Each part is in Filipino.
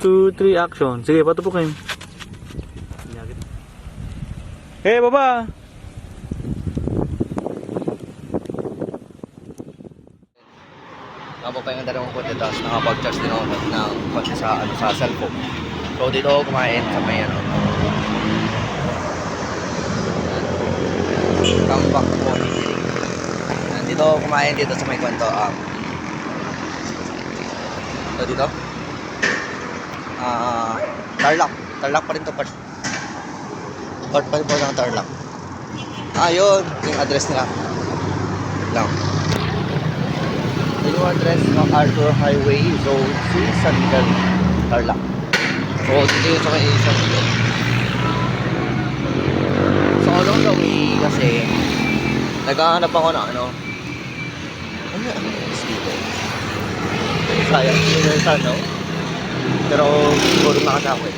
2, 3, action. Sige, patupukin. Hey, baba! Nakapapahinga na rin ako konti tapos nakapag-charge din ako ng konti sa, ano, sa cellphone. So dito ako kumain sa may ano. Tambak po. Dito ako kumain dito sa may kwento. Um, ito dito. Ah, Tarlac. Tarlac pa rin to part. Part pa rin po ng Tarlac. Ah, yun. Yung address nila. Lang. Yung address ng Arthur Highway, Zone C, San Miguel, Tarlac. So, dito yung sa may San Miguel. So, along the way kasi, naghahanap ako ng ano, ano ano dito? Sayang, universal, no? Pero, siguro nakasama eh.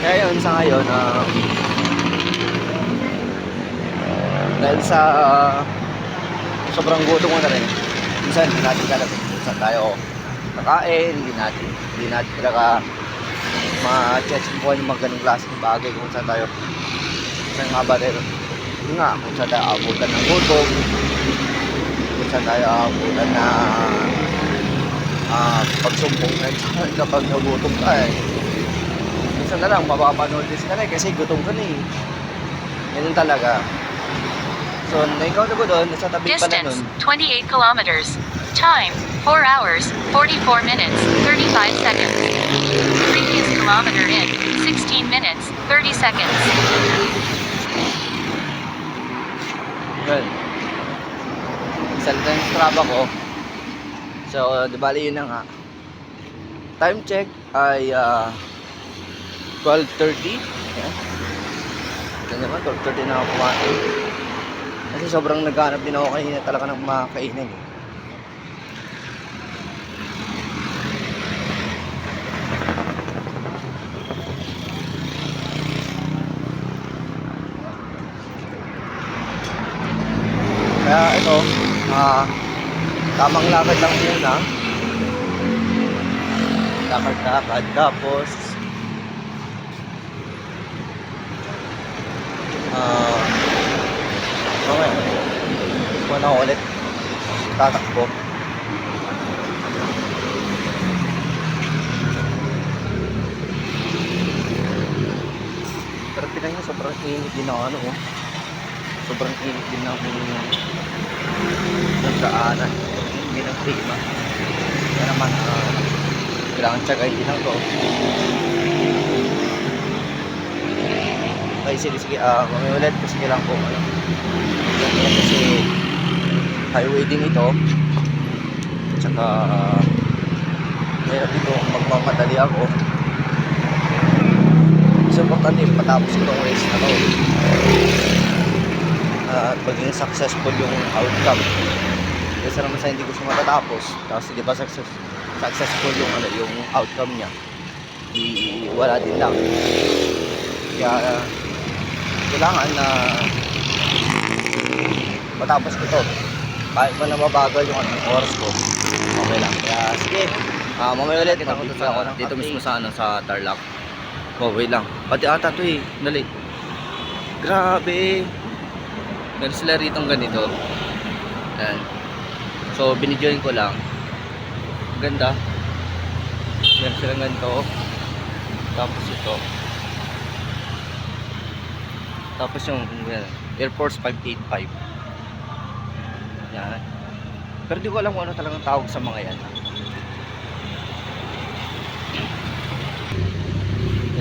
Kaya yun, sa ngayon, ah, dahil sa ah, sobrang gutom ko na rin minsan hindi natin kalapit kung saan tayo kakain hindi natin hindi natin talaga ma-check kung ano yung mga ganong klaseng bagay kung saan tayo saan nga ba rin yun nga kung saan tayo abutan ng gutom kung saan tayo abutan na ah pagsumbong na kapag nagutom ka eh minsan na lang mapapanotice ka na eh kasi gutom ka na eh ganun talaga So, na-encounter ko doon, sa tabi pala Distance nun, 28 kilometers. Time 4 hours 44 minutes 35 seconds. Previous kilometer in 16 minutes 30 seconds. yun. Lang yung Strava ko. So, di bali yun na nga. Time check ay ah, 12.30. Yan. Ito naman, 12.30 na ako kumain. Kasi sobrang naghanap din ako kanina talaga ng makakainin. Eh. Kaya ito, ah, tamang lakad lang muna. Lakad-lakad, tapos, ah, okay, muna ako ulit, tatakbo. Pero pinay na sobrang init din ako ano oh. Sobrang init din ng daanan. Hindi ng klima. Kaya naman, ah, kailangan tsagayin lang to. Okay, sige, sige. Ah, mamaya ulit kasi kailangan ko, ano. Kasi highway din ito. Tsaka, ah, mayroon dito magmamadali ako. So, importante, matapos ko itong race na to at maging successful yung outcome. Kasi naman sa hindi ko siya matatapos, tapos hindi pa success, successful yung ano yung outcome niya. Di wala din lang. Kaya uh, kailangan na matapos ko to. Kahit man na mabagal yung ano, oras ko, okay lang. Kaya sige, ah mamaya ulit, kita ko to sa, ako ng dito mismo sa, ano, sa Tarlac. Oh, wait lang. Pati ata to eh, dali. Grabe. Meron sila rito ganito. Ayan. So, binidyoin ko lang. Ganda. Meron silang ganito. Tapos ito. Tapos yung yan, Air Force 585. Yan. Pero di ko alam kung ano talagang tawag sa mga yan.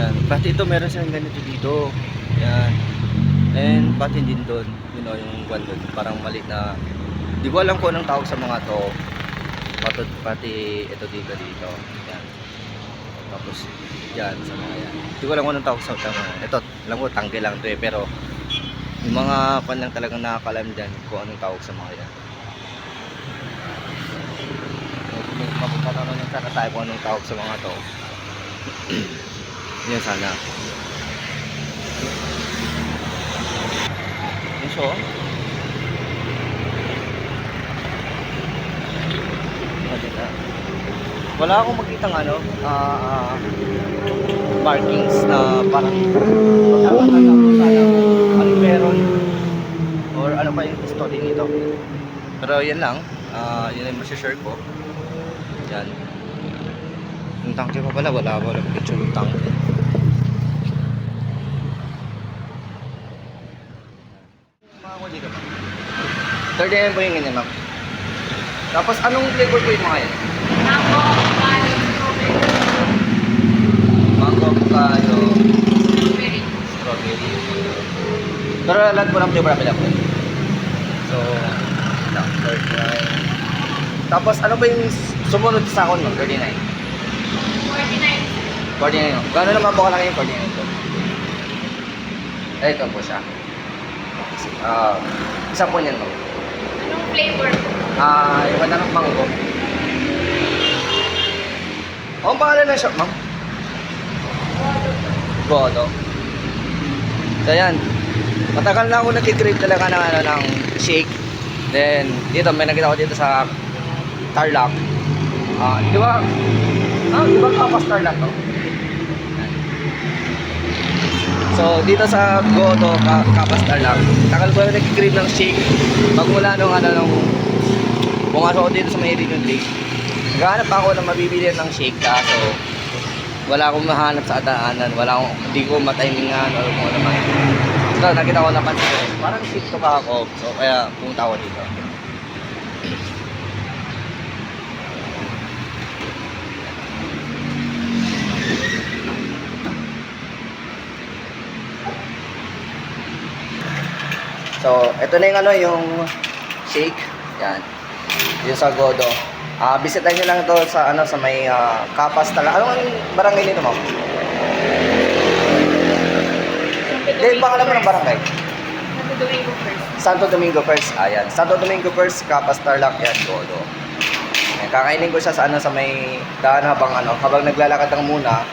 Yan. Pati ito meron silang ganito dito. Yan. And pati din doon, you know, yung kwan doon, parang mali na di ko alam kung anong tawag sa mga to. Pati, pati ito dito dito. Yan. Tapos yan sa mga yan. Di ko alam kung anong tawag sa mga. Ito, alam ko tangke lang to eh, pero yung mga pan lang talagang nakakalam dyan kung anong tawag sa mga yan. Mapagkakaroon ng sana tayo kung anong tawag sa mga to. yan sana. Yung so, natin na wala akong makitang ano, ah, markings na parang pagkakataon lang kung sana ano meron or ano pa yung story nito. Pero yan lang, ah, yun yung masashare ko. Yan. Yung tanke pa pala, wala wala picture yung ko dito ma'am. 39 po yung ganyan ma'am. Tapos anong flavor po yung mga yan? Mango, avocado, strawberry. Pero lahat po ng flavor available. So, ito, 39. Tapos ano ba yung sumunod sa akin ma'am? 39. 49 no? Gano'n naman po kalaki yung 49 ko? Ito po siya. Ah, isa po niyan ma'am. Anong flavor? Ah, yung wala ng mango. Oh, ang pangalan ng shop, ma'am? Godo. So, yan. Matagal na ako nag-crave talaga ng, ano, ng shake. Then, dito, may nakita ko dito sa Tarlac. Ah, di ba? Ah, di ba kapas Tarlac to? So, dito sa Godo, ka Kapas Tarlac, tagal ko na nag-crave ng shake. Magmula nung ano, nung pumasok ako dito sa Region Day, naghahanap ako ng mabibili ng shake kaso wala akong mahanap sa daanan, wala akong, hindi ko matimingan o kung ano man. So, nakita ko napansin ko, parang shake to pa ako, so kaya pumunta ako dito. So, ito na yung ano, yung shake. Yan. Yung sa Godo. Ah, bisitahin niyo lang ito sa ano sa may ah, Kapas tala. Anong barangay nito, ma'am? Hindi, pangalan mo ng barangay. Doing ko first? Santo Domingo First. Ayan. Santo Domingo First, Kapas Tarlac, yan, Godo. Ayan, kakainin ko siya sa ano sa may daan habang ano, habang naglalakad lang muna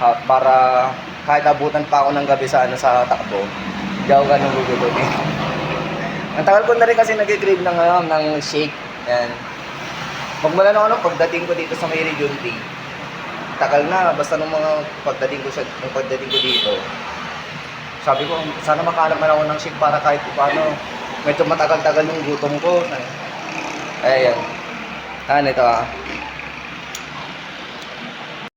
ha, para kahit abutan pa ako ng gabi sa ano sa takbo. Hindi ako ganun gugutunin. Ang tagal ko na rin kasi nag-crave ng ano, ng shake. Yan. Magmula na ano, pagdating ko dito sa may Region 3. Tagal na, basta nung mga pagdating ko sa nung pagdating ko dito. Sabi ko, sana makahanap man ako ng shake para kahit paano medyo matagal-tagal yung gutom ko. Ayan. Ah, ito ah.